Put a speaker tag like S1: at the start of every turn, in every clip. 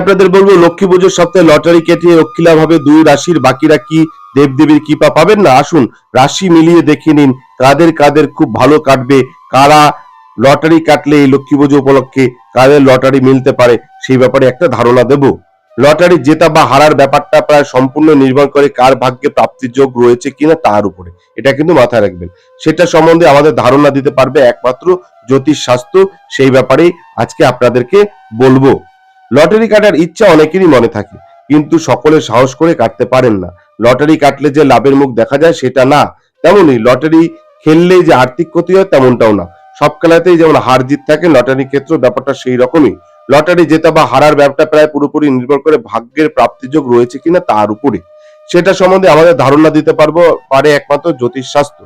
S1: আপনাদের বলব, লক্ষ্মী পুজোর সপ্তাহে লটারি কেটে লক্ষ্মীলা ভাবে দুই রাশির বাকিরা কি দেবদেবীর কৃপা পাবেন? না, আসুন, রাশি মিলিয়ে দেখে নিন কাদের কাদের খুব ভালো কাটবে, কারা লটারি কাটলে এই লক্ষ্মী পুজো উপলক্ষে কাদের লটারি মিলতে পারে, সেই ব্যাপারে একটা ধারণা দেব। লটারি জেতা বা হারার ব্যাপারটা প্রায় সম্পূর্ণ নির্ভর করে কার ভাগ্যে প্রাপ্তির যোগ রয়েছে কিনা তার উপরে। এটা কিন্তু মাথায় রাখবেন। সেটা সম্বন্ধে আমাদের ধারণা দিতে পারবে একমাত্র জ্যোতিষ শাস্ত্র সেই ব্যাপারেই আজকে আপনাদেরকে বলব। লটারি কাটার ইচ্ছা অনেকেরই মনে থাকে, কিন্তু সকলে সাহস করে কাটতে পারেন না। লটারি কাটলে যে লাভের মুখ দেখা যায় সেটা না তেমনি লটারি খেললেই যে আর্থিক ক্ষতি হয় তেমনটাও না। সব খেলাতেই যেমন হার জিত থাকে, লটারি ক্ষেত্র ব্যাপারটা সেই রকমই। লটারি জেতা বা হারার ব্যাপারটা প্রায় পুরোপুরি নির্ভর করে ভাগ্যের প্রাপ্তিযোগ রয়েছে কিনা তার উপরে। সেটা সম্বন্ধে আমাদের ধারণা দিতে পারব, পারে একমাত্র জ্যোতিষ শাস্ত্র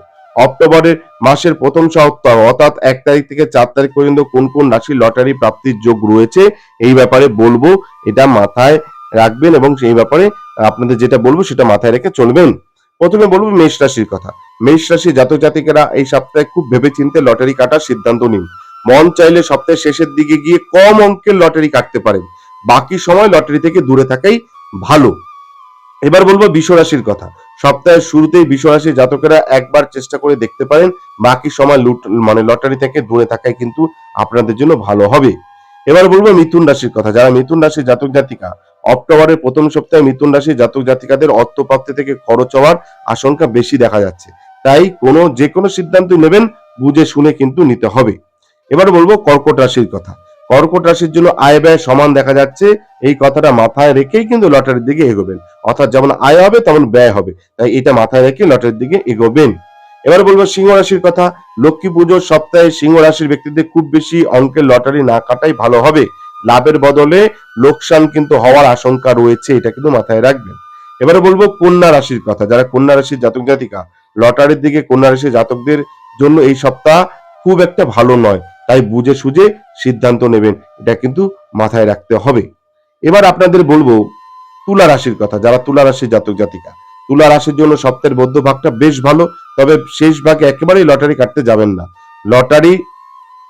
S1: অক্টোবরের মাসের প্রথম সপ্তাহ, অর্থাৎ এক তারিখ থেকে চার তারিখ পর্যন্ত কোন কোন রাশির লটারি প্রাপ্তির যোগ রয়েছে, এই ব্যাপারে বলব, এটা মাথায় রাখবেন এবং সেই ব্যাপারে আপনাদের যেটা বলব সেটা মাথায় রেখে চলবেন। প্রথমে বলব মেষ রাশির কথা। মেষ রাশি জাতক জাতিকেরা এই সপ্তাহে খুব ভেবেচিন্তে লটারি কাটার সিদ্ধান্ত নিন। মন চাইলে সপ্তাহের শেষের দিকে গিয়ে কম অঙ্কের লটারি কাটতে পারেন। বাকি সময় লটারি থেকে দূরে থাকাই ভালো। এবার বলব বিষ রাশির কথা। সপ্তাহের শুরুতেই বিষ রাশির জাতকেরা একবার চেষ্টা করে দেখতে পারেন, বাকি সময় লুট মানে লটারি থেকে দূরে থাকাই কিন্তু আপনাদের জন্য ভালো হবে। এবার বলব মিথুন রাশির কথা। যারা মিথুন রাশির জাতক জাতিকা, অক্টোবরের প্রথম সপ্তাহে মিথুন রাশির জাতক জাতিকাদের অর্থপ্রাপ্তি থেকে খরচ হওয়ার আশঙ্কা বেশি দেখা যাচ্ছে। তাই কোনো যে কোনো সিদ্ধান্ত নেবেন, বুঝে শুনে কিন্তু নিতে হবে। এবার বলব কর্কট রাশির কথা। কর্কট রাশির জন্য আয় ব্যয় সমান দেখা যাচ্ছে। এই কথাটা মাথায় রেখেই কিন্তু লটারির দিকে এগোবেন। অর্থাৎ যেমন আয় হবে, তেমন ব্যয় হবে। তাই এটা মাথায় রেখে লটারির দিকে এগোবেন। এবার বলব সিংহ রাশির কথা। লক্ষ্মী পুজোর সপ্তাহে সিংহ রাশির ব্যক্তিদের খুব বেশি অঙ্কের লটারি না কাটাই ভালো হবে। লাভের বদলে লোকসান কিন্তু হওয়ার আশঙ্কা রয়েছে, এটা কিন্তু মাথায় রাখবেন। এবারে বলব কন্যা রাশির কথা। যারা কন্যা রাশির জাতক জাতিকা, লটারির দিকে কন্যা রাশির জাতকদের জন্য এই সপ্তাহ খুব একটা ভালো নয়। তাই বুঝে সুঝে সিদ্ধান্ত নেবেন। এটা কিন্তু মাথায় রাখতে হবে। এবার আপনাদের বলব, তুলা রাশির কথা, যারা তুলা রাশির জাতক জাতিকা, তুলা রাশির জন্য সপ্তাহের মধ্য ভাগটা বেশ ভালো, তবে শেষ ভাগে একেবারেই লটারি কাটতে যাবেন না। লটারি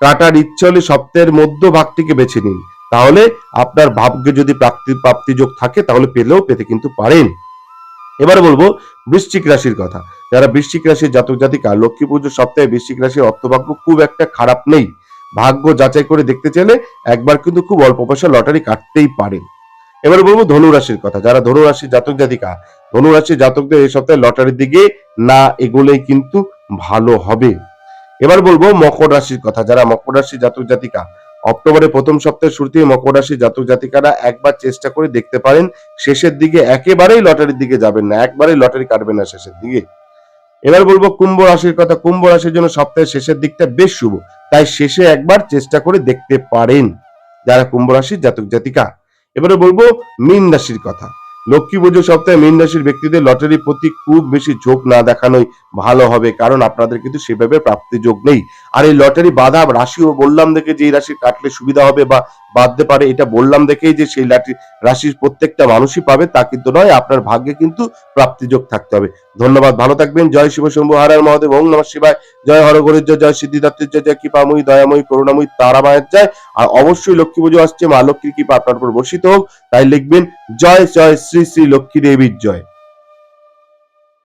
S1: কাটার ইচ্ছে হলে সপ্তাহের মধ্য ভাগটিকে বেছে নিন। তাহলে আপনার ভাগ্যে যদি প্রাপ্তি প্রাপ্তি যোগ থাকে, তাহলে পেলেও পেতে কিন্তু পারেন। এবার বলব, বৃশ্চিক রাশির কথা। যারা বৃশ্চিক রাশির জাতক জাতিকা, লক্ষ্মী পুজোর সপ্তাহে বৃশ্চিক রাশির অর্থভাগ্য খুব একটা খারাপ নেই। ভাগ্য যাচাই করে দেখতে চাইলে একবার কিন্তু খুব অল্প পয়সা লটারি কাটতেই পারেন। এবারে বলব ধনু রাশির কথা। যারা ধনু রাশির জাতক জাতিকা ধনু রাশির জাতকদের এই সপ্তাহে লটারির দিকে না এগোলেই কিন্তু ভালো হবে। এবার বলব মকর রাশির কথা। যারা মকর রাশির জাতক জাতিকা, অক্টোবরের প্রথম সপ্তাহের শুরুতে মকর রাশির জাতক জাতিকারা একবার চেষ্টা করে দেখতে পারেন, শেষের দিকে একেবারেই লটারির দিকে যাবেন না, একবারেই লটারি কাটবেন না শেষের দিকে। এবার বলব কুম্ভ রাশির কথা। কুম্ভ রাশির জন্য সপ্তাহের শেষের দিকটা বেশ শুভ। তাই শেষে একবার চেষ্টা করে দেখতে পারেন যারা কুম্ভ রাশির জাতক জাতিকা। এবারে বলব মীন রাশির কথা। লক্ষ্মী পুজো সপ্তাহে মীন রাশির ব্যক্তিদের লটারির প্রতি খুব বেশি ঝোঁক না দেখানোই ভালো হবে, কারণ আপনাদের কিন্তু সেভাবে প্রাপ্তি যোগ নেই। আর এই লটারি বাধা, রাশিও বললাম দেখে যে এই রাশি কাটলে সুবিধা হবে বা বাঁধতে পারে, এটা বললাম দেখেই যে সেই লাঠি, রাশির প্রত্যেকটা মানুষই পাবে, তা কিন্তু নয়, আপনার ভাগ্যে কিন্তু প্রাপ্তিযোগ থাকতে হবে। ধন্যবাদ, ভালো থাকবেন, জয় শিব শম্ভু হারার মহাদেব ওং নমঃ শিবায়, জয় হরগরির জয় জয় সিদ্ধিদাত্রীর জয় জয় কৃপাময়ী, দয়াময়ী, করুণাময়ী তারামায়ের জয়, আর অবশ্যই লক্ষ্মী পুজো আসছে, মা লক্ষ্মীর কৃপা আপনার উপর বর্ষিত হোক, তাই লিখবেন, জয় জয়, শ্রী শ্রী লক্ষ্মী দেবীর জয়।